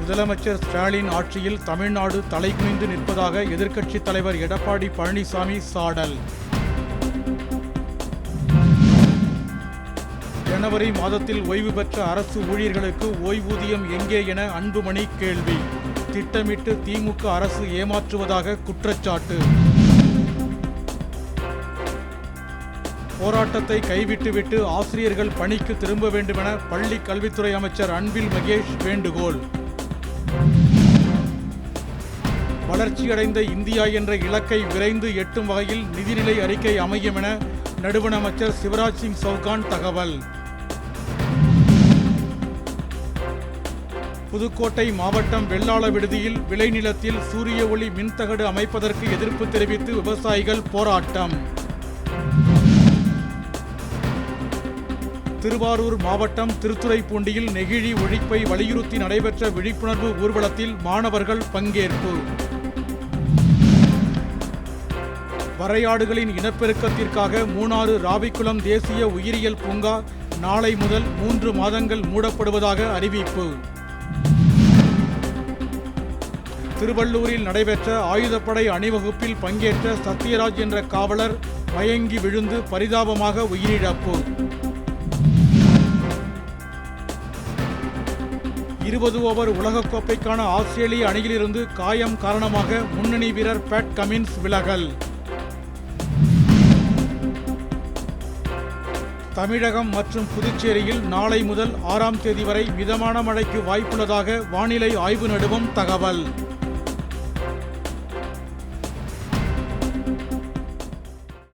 முதலமைச்சர் ஸ்டாலின் ஆட்சியில் தமிழ்நாடு தலைகுனிந்து நிற்பதாக எதிர்க்கட்சித் தலைவர் எடப்பாடி பழனிசாமி சாடல். ஜனவரி மாதத்தில் ஓய்வு பெற்ற அரசு ஊழியர்களுக்கு ஓய்வூதியம் எங்கே என அன்புமணி கேள்வி. திட்டமிட்டு திமுக அரசு ஏமாற்றுவதாக குற்றச்சாட்டு. போராட்டத்தை கைவிட்டுவிட்டு ஆசிரியர்கள் பணிக்கு திரும்ப வேண்டுமென பள்ளி கல்வித்துறை அமைச்சர் அன்பில் மகேஷ் வேண்டுகோள். வளர்ச்சியடைந்த இந்தியா என்ற இலக்கை விரைந்து எட்டும் வகையில் நிதிநிலை அறிக்கை அமையும் என நடுவண அமைச்சர் சிவராஜ் சிங் சௌகான் தகவல். புதுக்கோட்டை மாவட்டம் வெள்ளாள விடுதியில் விளைநிலத்தில் சூரிய ஒளி மின்தகடு அமைப்பதற்கு எதிர்ப்பு தெரிவித்து விவசாயிகள் போராட்டம். திருவாரூர் மாவட்டம் திருத்துறைப்பூண்டியில் நெகிழி ஒழிப்பை வலியுறுத்தி நடைபெற்ற விழிப்புணர்வு ஊர்வலத்தில் மாணவர்கள் பங்கேற்பு. வரையாடுகளின் இனப்பெருக்கத்திற்காக மூணாறு ராவிக்குளம் தேசிய உயிரியல் பூங்கா நாளை முதல் மூன்று மாதங்கள் மூடப்படுவதாக அறிவிப்பு. திருவள்ளூரில் நடைபெற்ற ஆயுதப்படை அணிவகுப்பில் பங்கேற்ற சத்யராஜ் என்ற காவலர் மயங்கி விழுந்து பரிதாபமாக உயிரிழப்பு. இருபது ஓவர் உலகக்கோப்பைக்கான ஆஸ்திரேலிய அணியிலிருந்து காயம் காரணமாக முன்னணி வீரர் பேட் கமின்ஸ் விலகல். தமிழகம் மற்றும் புதுச்சேரியில் நாளை முதல் ஆறாம் தேதி வரை மிதமான மழைக்கு வாய்ப்புள்ளதாக வானிலை ஆய்வு நடுவம் தகவல்.